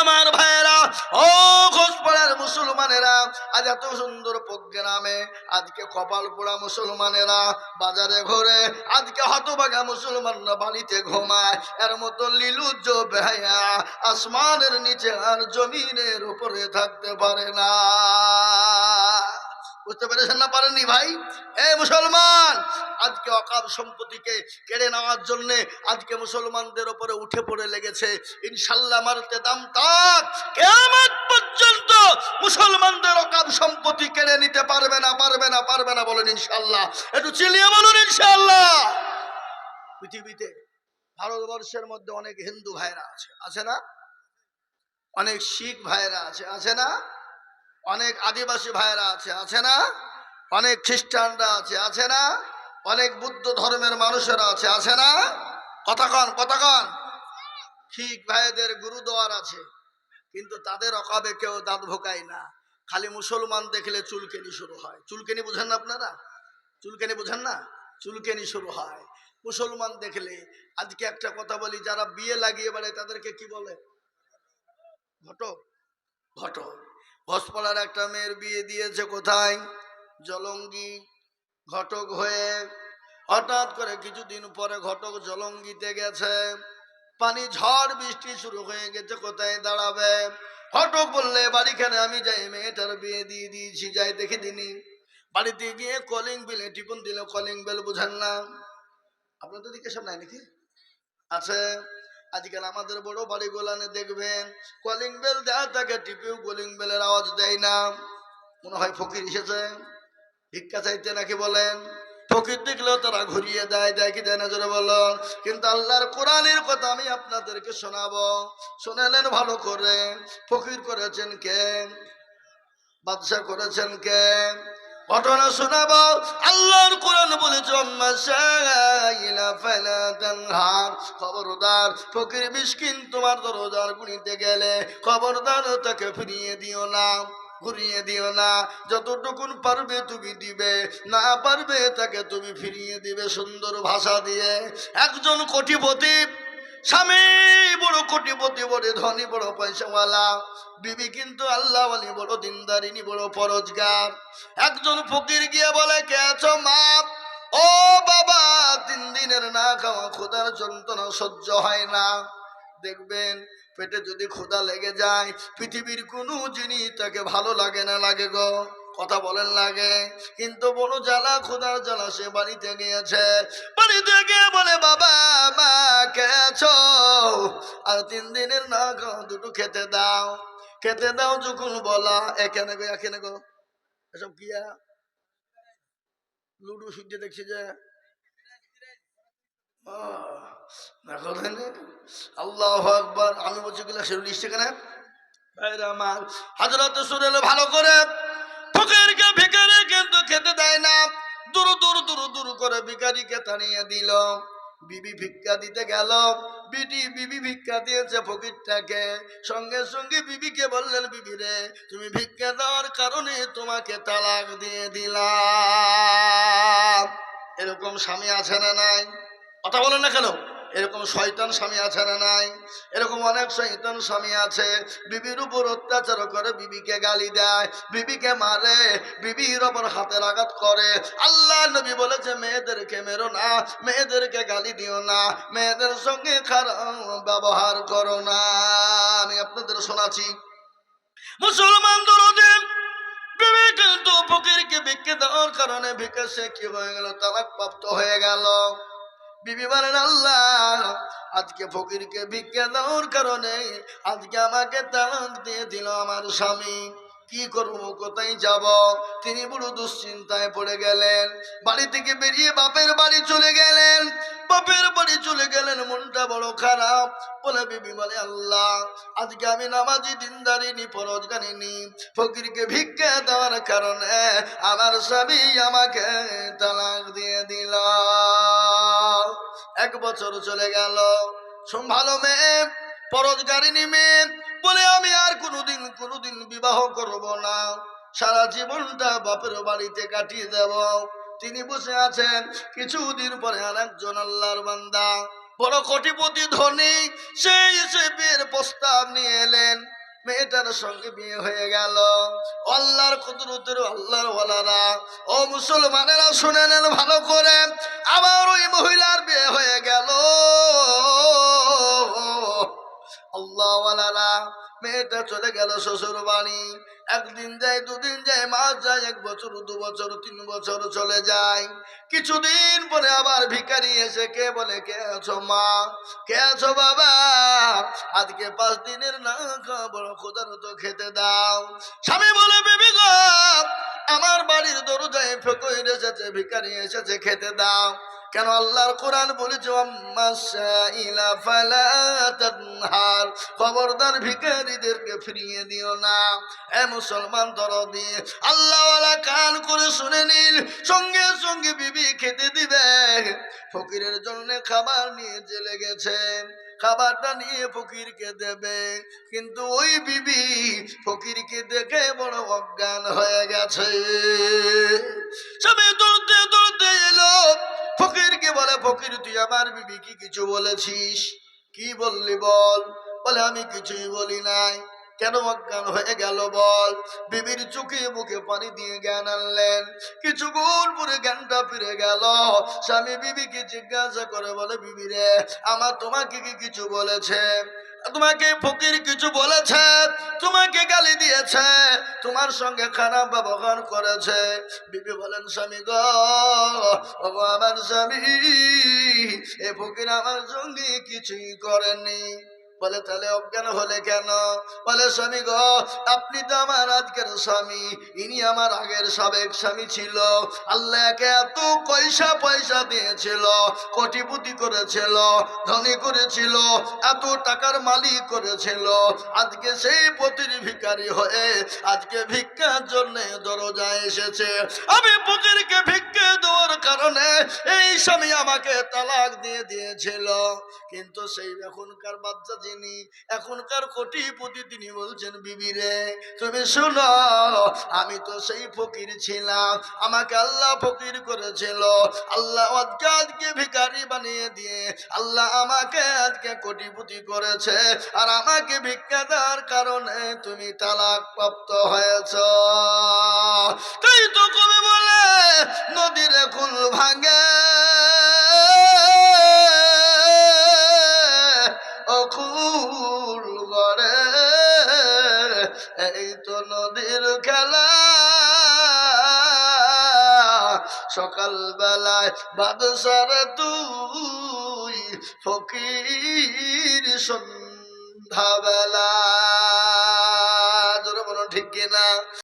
আমার ভাইয়েরা, ও ঘোষপাড়ার মুসলমানেরা, আজ এত সুন্দর প্রোগ্রামে আজকে কপাল পোড়া মুসলমানেরা বাজারে ঘরে, আজকে হতবাগা মুসলমানরা বাড়িতে ঘুমায়, এর মতো লিলুজ বেহায়া আসমানের নিচে আর জমিনের উপরে থাকতে পারে না। বুঝতে পেরেছেন না পারেননি ভাই? এ মুসলমান, আজকে অকাল সম্পত্তিকে কেড়ে নেওয়ার জন্যে আজকে মুসলমানদের ওপরে উঠে পড়ে লেগেছে। ইনশাল্লাহ মারতে দাম তাক। কেমন পর্যন্ত মুসলমানদের অকাল সম্পত্তি কেড়ে নিতে পারবে না পারবে না পারবে না বলেন ইনশাল্লাহ। একটু চিলিয়ে বলুন ইনশাল্লাহ। পৃথিবীতে ভারতবর্ষের মধ্যে অনেক হিন্দু ভাইরা আছে আছে না? অনেক শিখ ভাইরা আছে আছে না? অনেক আদিবাসী ভাইরা আছে আছে না? অনেক খ্রিস্টানরা আছে আছে না? অনেক বুদ্ধ ধর্মের মানুষেরা আছে আছে না? কথাক্ষণ কথাক্ষণ ঠিক ভাইদের গুরুদোয়ার আছে, কিন্তু তাদের অকাবে কেউ দাঁত ভোকায় না। খালি মুসলমান দেখলে চুলকেনি শুরু হয়। চুলকেনি বুঝেন না আপনারা? চুলকেনি বুঝেন না? চুলকেনি শুরু হয়। মুসলমান দেখলে, আজকে একটা কথা বলি, যারা বিয়ে লাগিয়ে বেড়ায় তাদেরকে কি বলে? ঘটক। ঘটক। ঘসপাড়ার একটা মেয়ের বিয়ে দিয়েছে কোথায়? জলঙ্গি ঘটক হয়ে। হঠাৎ করে কিছুদিন পরে ঘটক জলঙ্গিতে গেছে। পানি ঝড় বৃষ্টি শুরু হয়ে গেছে, কোথায় দাঁড়াবে? ঘটক বললে, বাড়িখানে আমি যাই, মেয়েটার বিয়ে দিয়ে দিয়েছি, যাই দেখে দিনি। বাড়িতে গিয়ে কলিং বিলে টিপুন দিল। কলিং বেল বুঝান না। আপনাদের দিকে সব নাই নাকি? আছে। আজকাল আমাদের বড় বাড়ি গোলানে দেখবেন কলিং বেল দেওয়া থাকে টিপিও কলিং বেলের আওয়াজ দেয় না। মনে হয় ফকির এসেছে। ভিক্ষা চাইতে নাকি বলেন, ফকির দেখলেও তারা ঘুরিয়ে দেয় দেয় কি দেয় না বলো কিন্তু আল্লাহর কোরআনের কথা আমি আপনাদেরকে শোনাবো। শোনালেন ভালো করে। ফকির করেছেন কে? বাদশা করেছেন কে? ঘটনা শোনাবো। আল্লাহর কোরআন বলেছে খবরদার, ফকির মিসকিন তোমার দরজার গুনিতে গেলে খবরদার তাকে ফিরিয়ে দিও না, ঘুরিয়ে দিও না। যতটুকুন পারবে তুমি দিবে, না পারবে তাকে তুমি ফিরিয়ে দিবে সুন্দর ভাষা দিয়ে। একজন কোটিপতি স্বামী, বড় কোটিপতি, বড় ধনী, বড় পয়সাওয়ালা। বিবি কিন্তু আল্লাহ আলী বড় দিনদারিনী, বড় পরোজগার। একজন ফকির গিয়ে বলে, কে আছো মা? ও বাবা, তিন দিনের না খাওয়া খোদার যন্ত্রণা সহ্য হয় না। দেখবেন, পেটে যদি ক্ষুধা লেগে যায়, পৃথিবীর কোনো জিনিস তাকে ভালো লাগে না, লাগে গো। কথা বলেন লাগে। কিন্তু বড় জ্বালা ক্ষুধার জ্বালা সে বাড়িতে গিয়েছে বাড়িতে গিয়ে বলে, বাবা, মা খেয়েছ আর তিন দিনের না দুটো খেতে দাও। খেতে দাও যখন বলা, এখানে গো এখানে গো। এসব কিয়া লুডু সূর্য দেখছি যে আমি বলছি কিনা সেরুল লিস্টে কেন আমার, হাজরত সুরেল ভালো করে। ফকিরকে ভিখারি কিন্তু খেতে দেয় না। দূর দূর দূর দূর করে ভিখারিকে তাড়িয়ে দিল। বিবি ভিক্ষা দিতে গেল। বিটি, বিবি ভিক্ষা দিয়েছে ফকিরটাকে। সঙ্গে সঙ্গে বিবিকে বললেন, বিবি রে, তুমি ভিক্ষা দেওয়ার কারণে তোমাকে তালাক দিয়ে দিলাম। এরকম স্বামী আছে না নাই? কথা বলেন না কেন? এরকম শয়তান স্বামী আছে না নাই? এরকম অনেক শয়তান স্বামী আছে। বিবির উপর অত্যাচার করে বিবিকে গালি দেয়, বিবিকে মারে, বিবির ওপর হাতের আঘাত করে। আল্লাহ নবী বলেছে, মেয়েদেরকে মেরো না, মেয়েদেরকে গালি দিও না, মেয়েদের সঙ্গে খারাপ ব্যবহার করো না। আমি আপনাদের শোনাচ্ছি। মুসলমান দরদিন বিবি কিন্তু ফকিরকে ভিক্ষে দেওয়ার কারণে ভিক্ষে সে কি হয়ে গেল? তালাক প্রাপ্ত হয়ে গেল। বিবি বলেন আল্লাহ, আজকে ফকিরকে ভিক্ষা দেওয়ার কারণে আজকে আমাকে তালাক দিয়ে দিল আমার স্বামী। কি করব, কোথায় যাব? তিনি বড় দুশ্চিন্তায় পড়ে গেলেন। বাড়ি থেকে বেরিয়ে বাপের বাড়ি চলে গেলেন। বাপের বাড়ি চলে গেলেন, মনটা বড় খারাপ। বলে, বিবি বলে, আল্লাহ, আজকে আমি নামাজি, দিনদারিনি পরজগানিনি ফকিরকে ভিক্ষা দেওয়ার কারণে আমার স্বামী আমাকে তালাক দিয়ে দিল। এক বছর চলে গেল। ভালো মেয়ে, পরজগারিনী মেয়ে, বলে, আমি আর কোনোদিন কোনোদিন বিবাহ করব না। সারা জীবনটা বাপের বাড়িতে কাটিয়ে দেব। তিনি বসে আছেন কিছুদিন পরে আর একজন আল্লাহর বান্দা। বড় কোটিপতি ধনী সেই সে বিয়ের প্রস্তাব নিয়ে এলেন। মেয়েটার সঙ্গে বিয়ে হয়ে গেল। আল্লাহর কুদরতের আল্লাহর ওয়ালারা ও মুসলমানেরা, শুনে নেন ভালো করে। আবার ওই মহিলার বিয়ে হয়ে গেল। আল্লাহওয়ালারা মেয়েটা চলে গেল শ্বশুর বাড়ি। একদিন যায়, দুদিন যায় মাস যায়, এক বছর, দু বছর, তিন বছর চলে যায়। কিছুদিন পরে আবার ভিখারি এসে কে বলে, কে আছো মা? কে আছো বাবা? আজকে পাঁচ দিনের না খাবার খোদার তো খেতে দাও। স্বামী বলে, বেবি আমার বাড়ির দরজায় ফকইর এসেছে ভিখারি এসেছে, খেতে দাও। কেন আল্লাহর কোরআন বলেছে খবরদার ভিখারিদেরকে ফিরিয়ে দিও না। এ মুসলমান দরদি, আল্লাহওয়ালা কান করে শুনে নিন, সঙ্গে সঙ্গে বিবি খেতে দিবে। ফকিরের জন্য খাবার নিয়ে চলে গেছে, খাবারটা নিয়ে ফকিরকে দেবে। কিন্তু ওই বিবি ফকিরকে দেখে বড় অজ্ঞান হয়ে গেছে। সবাই দৌড়তে দৌড়তে এলো ফকিরকে বলে, ফকির, তুই আমার বিবি কি কিছু বলেছিস? কি বললি বল? বলে, আমি কিছুই বলি নাই। কেন অজ্ঞান হয়ে গেল বল? বিবির চোখে মুখে পানি দিয়ে জ্ঞান আনলেন। কিছু গোল পরে জ্ঞানটা ফিরে গেল। স্বামী বিবিকে জিজ্ঞাসা করে বলে বিবিরে আমার তোমাকে কি কিছু বলেছে? তোমাকে ফকির কিছু বলেছে, তোমাকে গালি দিয়েছে, তোমার সঙ্গে খারাপ ব্যবহার করেছে। বিবি বলেন, স্বামী গো আমার স্বামী, এ ফকির আমার সঙ্গে কিছুই করেনি বলে, তাহলে অজ্ঞান হলে কেন? বলে, স্বামী গো, আপনি তো আমার আজকের স্বামী। ইনি আমার আগের সাবেক স্বামী ছিল। আল্লাহকে এত পয়সা পয়সা দিয়েছিল, কোটিপতি করেছিল, ধনী করেছিল, এত টাকার মালিক করেছিল। আজকে সেই পতির ভিখারি হয়ে আজকে ভিক্ষার জন্য দরজায় এসেছে। আমি পুকিরকে ভিক্ষে কারণে এই স্বামী আমাকে তালাক দিয়ে দিয়েছিল। কিন্তু সেই এখনকার বাচ্চা যিনি, এখনকার কোটিপতি তিনি বলছেন, বিবি রে, তুমি শুনো, আমি তো সেই ফকির ছিলাম। আমাকে আল্লাহ ফকির করেছিল। আল্লাহ আজকে ভিখারি বানিয়ে দিয়ে আল্লাহ আমাকে আজকে কোটিপতি করেছে। আর আমাকে ভিক্ষা দেওয়ার কারণে তুমি তালাক প্রাপ্ত হয়েছ। কুল ভাঙে। অকুল গড়ে। এই তো নদীর খেলা। সকাল বেলায় বাদশার তুই ফকির সন্ধ্যা বেলা জোরে বলো ঠিক কিনা?